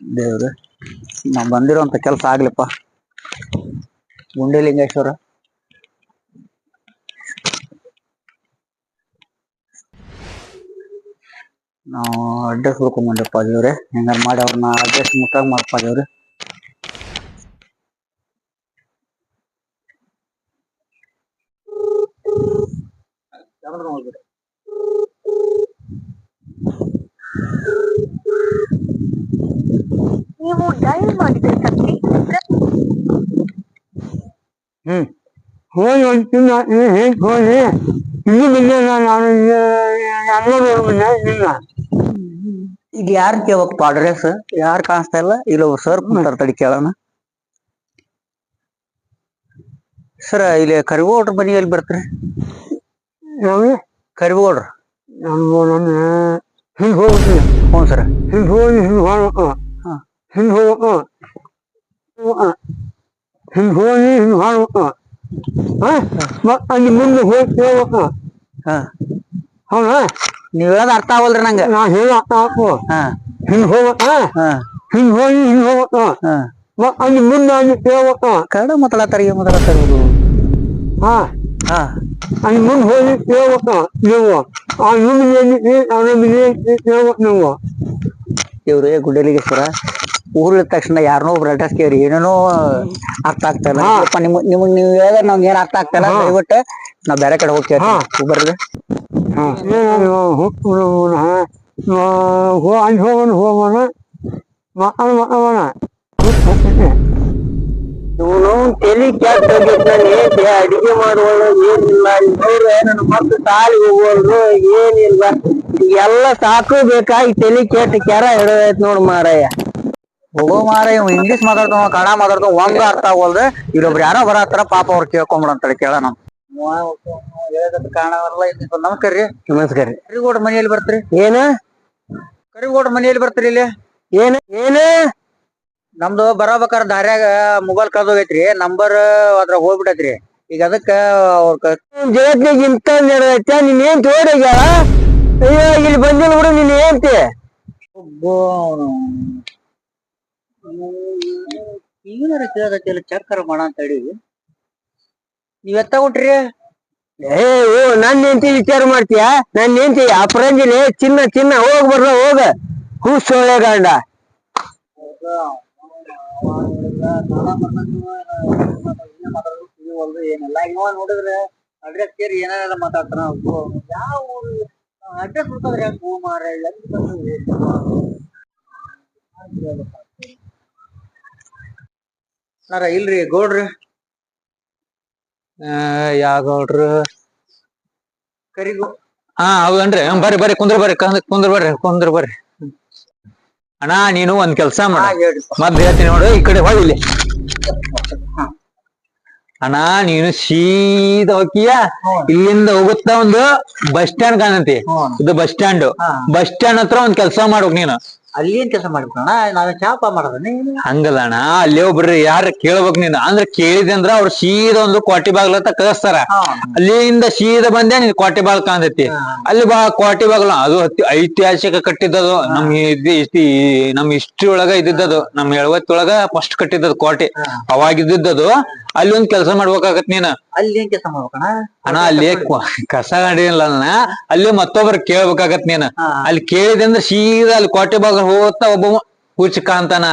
ದೇವ್ರೆ ನಾವ್ ಬಂದಿರೋಂತ ಕೆಲಸ ಆಗ್ಲಿಪ್ಪ. ಗುಂಡೆಲಿಂಗೇಶ್ವರ. ನಾವು ಅಡ್ರೆಸ್ ಹುಡ್ಕೊಂಬಂದಪ್ಪ ದೇವ್ರೆ, ಹೆಂಗಾರ ಮಾಡಿ ಅವ್ರನ್ನ ಅಡ್ರೆಸ್ ಮುಟ್ಟಾಗ ಮಾಡಪ್ಪ ದೇವ್ರೆ. ನೀವು ಡಯಲ್ ಮಾಡಿದೆ ಸಂಖ್ಯೆ ಹ್ಮ್. ಹೋಗಿ ತಿಂಗಳು ಹೇಗೆ ಹೋಗಿ ಇಲ್ಲಿ ಬಂದಿಲ್ಲ ನಾನು ಎಲ್ಲರೂ ಬಂದೆ ಇಲ್ಲ. ಈಗ ಯಾರು ಕೇಳ್ಬೇಕಪ್ಪ ಅಡ್ರೆಸ್ ಯಾರು ಕಾಣಿಸ್ತಾ ಇಲ್ಲ? ಇಲ್ಲ ಸರ್ ಕುಂತಾರ ತಡಿ ಕೇಳೋಣ. ಸರ್ ಇಲ್ಲಿ ಕರಿಗೋಡ್ರ ಮನಿ ಎಲ್ಲಿ ಬರ್ತೀರಿ? ಕರಿಗೋಡ್ರ. ಹಿಂಗೆ ಹೋಗ್ತೀನಿ ಹ್ಞೂ ಸರ್ ಹಿಂಗೆ ಹೋಗಿ ಹಿಂಗೆ ಹೋಗ್ಬೇಕು. ಹಾ. ಹಿಂಗೆ ಹೋಗ್ಬೇಕು ಹಿಂಗ್ ಹೋಗಿ ಹಿಂಗೆ ಮಾಡ್ಬೇಕು ಅಲ್ಲಿ ಮುಂದೆ ಹೋಗಿ ಕೇಳ್ಬೇಕು ಹೌದಾ ನೀವ್ ಹೇಳೋದ್ ಅರ್ಥ ಆಗಲ್ರಿ ನಂಗೆ. ನಾ ಹೇಳ ಅರ್ಥ ಹಾ. ಹಿಂಗ್ ಹೋಗ್ಬೇಕು ಹಿಂಗೆ ಹೋಗಿ ಹಿಂಗ್ ಹೋಗ್ಬೇಕು ಅಲ್ಲಿ ಮುಂದೆ ಅಲ್ಲಿ ಕೇಳ್ಬೇಕು ಕನ್ನಡ ಮಾತಾಡತ್ತಾರ ಏನ್ ಮಾತಾಡತ್ತಾರ ಇವ್ರು? ಹಾಂ. ಹಾ. ಅಲ್ಲಿ ಮುಂದೆ ಹೋಗಿ ಕೇಳ್ಬೇಕು ನೀವು ಆ ನಿಮಗೆ ಅವನ ಮನೆಯಲ್ಲಿ ಕೇಳ್ಬೇಕು ನೀವು ಇವ್ರು ಗುಡ್ಡಲಿಗೇಶ್ವರ? ಊರ್ಲಿದ ತಕ್ಷಣ ಯಾರನ್ನೋ ಒಬ್ರು ಅಡ್ರೆಸ್ ಕೇಳಿ ಏನೇನೋ ಅರ್ಥ ಆಗ್ತಾರ ನಿಮಗ್ ನೀವ್ ಹೇಳಿದ್ರೆ ನಮ್ಗೆ ಏನ್ ಅರ್ಥ ಆಗ್ತಾರ. ದಯವಿಟ್ಟು ನಾವ್ ಬೇರೆ ಕಡೆ ಹೋಗ್ತೇವ್ರಿ ಹಾ. ಬರ್ರಿ ಅಲ್ಲಿ ಹೋಗೋಣ ಹೋಗೋಣ ಮಕ್ಕಳು ಇವನು ತಲಿ ಅಡಿಗೆ ಮಾಡುವಳು ಏನಿಲ್ಲ ಇವ್ರು ನನ್ನ ಮಕ್ಳು ಸಾಲಿಗೆ ಹೋಗೋಲ್ರು ಏನಿಲ್ಲ. ಎಲ್ಲ ಸಾಕು ಬೇಕಾಗಿ ತಲಿ ಕೆಟ್ಟ ಕೆರ ಹಿಡಿದೈತ್ ನೋಡ್ ಮಾರಯ್ಯ ಹೋಗೋ ಮಾರ ಇವ್ ಇಂಗ್ಲಿಷ್ ಮಾತಾಡ್ತಾವ ಕನ್ನಡ ಮಾತಾಡ್ತಾವ ಒಂದ್ ಅರ್ಥ ಆಗೋಲ್ದ ಇಲ್ಲೊಬ್ರು ಯಾರೋ ಬರತ್ತಾರ ಪಾಪ ಅವ್ರು ಕೇಳ್ಕೊಂಬಿಡಂತಾಳೆ ಕೇಳೋಣ ನಮಸ್ಕಾರ ರೀ ನಮಸ್ಕಾರ ರೀ ಕರಿಗೋಡ್ ಮನೆಯಲ್ಲಿ ಬರ್ತೀರಿ? ಏನ? ಕರಿಗೋಡ್ ಮನೆಯಲ್ಲಿ ಬರ್ತೀರಿ ಇಲ್ಲಿ? ಏನ? ಏನ? ನಮ್ದು ಬರಬೇಕಾರ ದಾರ್ಯಾಗ ಮೊಬೈಲ್ ಕಳ್ದೋಗೈತ್ರಿ ನಂಬರ್ ಅದ್ರ ಹೋಗ್ಬಿಟ್ಟೈತ್ರಿ. ಈಗ ಅದಕ್ಕ ಅವ್ರ ಜಗತ್ನಾಗ ಇಂತ ನಡೆದೈತೆ ನೀನ್ ಏನ್ ತೋಡಗ್ಯಾಳ ಅಯ್ಯೋ ಇಲ್ಲಿ ಬಂದಿಲ್ಲ ಬಿಡು ನೀನ್ ಏನ್ತಿ ಒಬ್ಬ ಈಗನಾರ ಕೇಳದತ್ತಿಲ್ಲ ಚಕ್ಕರ ಮಾಡ ಅಂತ ಹೇಳಿ. ನೀವ್ ಎತ್ತ ಕೊಟ್ರಿ? ಏ ಓ ನನ್ನ ಹೆಂಡತಿ ವಿಚಾರ ಮಾಡ್ತೀಯ? ನನ್ನ ಹೆಂಡತಿ ಅಪರಂಜಿಲಿ ಚಿನ್ನ ಚಿನ್ನ ಹೋಗ್ ಬರ್ಲ ಹೋಗ. ಹೂ ಸೊಳ್ಳೆ ಗಂಡ. ಏನಿಲ್ಲ ಇವ ನೋಡಿದ್ರೆ ಅಡ್ರೆಸ್ ಕೇರಿ ಏನಾರ ಮಾತಾಡ್ತಾನ ಯಾವ ಊರು? ಅಡ್ರೆಸ್ ಹುಡ್ಕೋದ್ರೆ ಯಾಕೆ ಹೂ ಮಾರ ಎಲ್ಲಿ ಬಂದು ನಾರ ಇಲ್ರಿ ಗೌಡ್ರಿ. ಯಾವ ಗೌಡ್ರ? ಕರಿಗೋ. ಹಾ ಹೌದನ್ರಿ ಬರ್ರಿ ಬರ್ರಿ ಕುಂದ್ರ ಬರ್ರಿ ಕಂದ್- ಕುಂದ್ರ ಬರ್ರಿ ಕುಂದ್ರ ಬರ್ರಿ. ಅಣ್ಣ ನೀನು ಒಂದ್ ಕೆಲ್ಸ ಮಾಡ. ಮೊದ್ಲು ಹೇಳ್ತೀನಿ ನೋಡು ಈ ಕಡೆ ಹೊಳ್ಳಿ ಇಲ್ಲಿ. ಅಣ್ಣ ನೀನು ಸೀದಾ ಹೋಗಿಯ ಇಲ್ಲಿಂದ ಹೋಗುತ್ತಾ ಒಂದು ಬಸ್ ಸ್ಟ್ಯಾಂಡ್ ಕಾಣಂತಿ ಇದು ಬಸ್ ಸ್ಟ್ಯಾಂಡ್. ಬಸ್ ಸ್ಟ್ಯಾಂಡ್ ಹತ್ರ ಒಂದ್ ಕೆಲ್ಸ ಮಾಡ್ಬೇಕು ನೀನು. ಅಲ್ಲಿ ಏನ್ ಕೆಲಸ ಮಾಡ್ಬೇಕಣ್ಣ? ನಾವೇ ಚಾಪ ಮಾಡೋದನ್ನ ಹಂಗಲ್ಲ ಅಲ್ಲಿ ಅಲ್ಲೇ ಒಬ್ರು ಯಾರ ಕೇಳ್ಬೇಕು ನೀನು? ಅಂದ್ರೆ ಕೇಳಿದೆ ಅಂದ್ರ ಅವ್ರು ಸೀದಾ ಒಂದು ಕೋಟಿ ಅಂತ ಕಳಿಸ್ತಾರ. ಅಲ್ಲಿಂದ ಸೀದಾ ಬಂದೆ ನೀನ್ ಕೋಟಿ ಬಾಗ್ಲ ಕಾಣ್ತೈತಿ. ಅಲ್ಲಿ ಬಾ ಕೋಟಿ ಬಾಗ್ಲ ಅದು ಅತಿ ಐತಿಹಾಸಿಕ ಕಟ್ಟಿದ್ದದು. ನಮ್ ಇದ್- ನಮ್ ಹಿಸ್ಟ್ರಿ ಒಳಗ ಇದ್ದಿದ್ದದು. ನಮ್ ಎಳವತ್ತೊಳಗ ಫಸ್ಟ್ ಕಟ್ಟಿದ್ದದ್ ಕೋಟೆ ಅವಾಗ ಇದ್ದಿದ್ದದು ಅಲ್ಲಿ ಒಂದ್ ಕೆಲಸ ಮಾಡ್ಬೇಕಾಗತ್ ನೀನ್. ಅಲ್ಲಿ ಏನ್ ಕೆಲಸ ಅಣ್ಣ ಅಲ್ಲಿ ಕಸ ನಡೀನಲ್ಲ ಅಣ್ಣ. ಅಲ್ಲಿ ಮತ್ತೊಬ್ರು ಕೇಳ್ಬೇಕಾಗತ್ ನೀನ್. ಅಲ್ಲಿ ಕೇಳಿದೆ ಅಂದ್ರೆ ಸೀದಾ ಅಲ್ಲಿ ಕೋಟೆ ಭಾಗ ಹೋಗ್ತಾ ಒಬ್ಬ ಹುಚ್ಚ ಅಂತಾನ.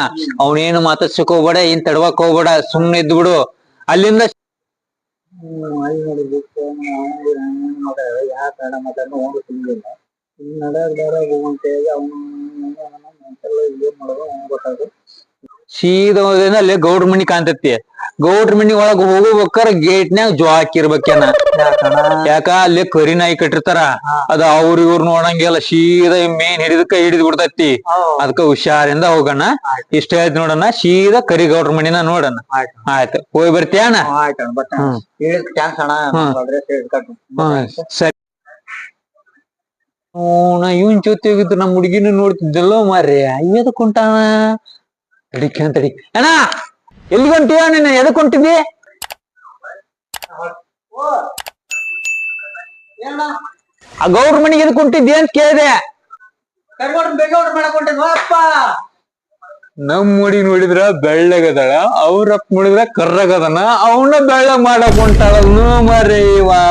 ಅವನೇನು ಮಾತಾಡ್ಸಕ್ ಹೋಗ್ಬೇಡ ಏನ್ ತಡವಾಕ್ ಹೋಗ್ಬೇಡ ಸುಮ್ನೆ ಇದ್ ಬಿಡು. ಅಲ್ಲಿಂದ ಸೀದಾ ಹೋದ್ರೆ ಅಲ್ಲಿ ಗೌಡ್ರ ಮನಿ ಕಾಣ್ತೈತಿ. ಗೌಡ್ರ ಮನಿ ಒಳಗ್ ಹೋಗ್ಬೇಕಾರ ಗೇಟ್ನ್ಯಾಗ ಜೋ ಹಾಕಿರ್ಬೇಕೇನ ಯಾಕ ಅಲ್ಲಿ ಕರಿ ನಾಯಿ ಕಟ್ಟಿರ್ತಾರ? ಅದ ಅವ್ರ ಇವ್ರ ನೋಡಂಗಿಲ್ಲ ಸೀದಾ ಮೇನ್ ಹಿಡಿದಕ್ಕ ಹಿಡಿದ್ ಬಿಡ್ತೈತಿ. ಅದಕ್ಕ ಹುಷಾರಿಂದ ಹೋಗಣ. ಇಷ್ಟ ಆಯ್ತು ನೋಡಣ ಸೀದಾ ಕರಿ ಗೌಡ್ರ ಮನಿನ ನೋಡಣ. ಆಯ್ತು. ಹೋಗಿ ಬರ್ತೀಯಣ ಸರಿ. ನಾ ಇವನ್ ಜೊತೆ ಹೋಗಿದ್ರು ನಮ್ಮ ಹುಡುಗಿನ ನೋಡ್ತಿದ್ದಲ್ಲೋ ಮಾರ್ರೆ. ಇವತ್ತು ಕುಂಟಾನ? ತಡಿಕೆ ತಡಿ. ಅಣ್ಣ! ಎಲ್ಲಿ ಹೊಂಟಿಯ ನೀನು ಎದಕ್ ಹೊಂಟಿದ್ದಿ ಆ ಗೌಡ್ರ ಮನೆಗೆ ಎದಕ್ ಹೊಂಟಿದ್ದಿ ಅಂತ ಕೇಳಿದೆ. ನಮ್ಮ ಮುಡಿ ನೋಡಿದ್ರ ಬೆಳ್ಳಗದಳ ಅವ್ರಪ್ಪ ನೋಡಿದ್ರ ಕರ್ರಗದನ, ಅವನ ಬೆಳ್ಳಗ್ ಮಾಡಕ್ ಹೊಂಟಾಳ ಮರೇವಾ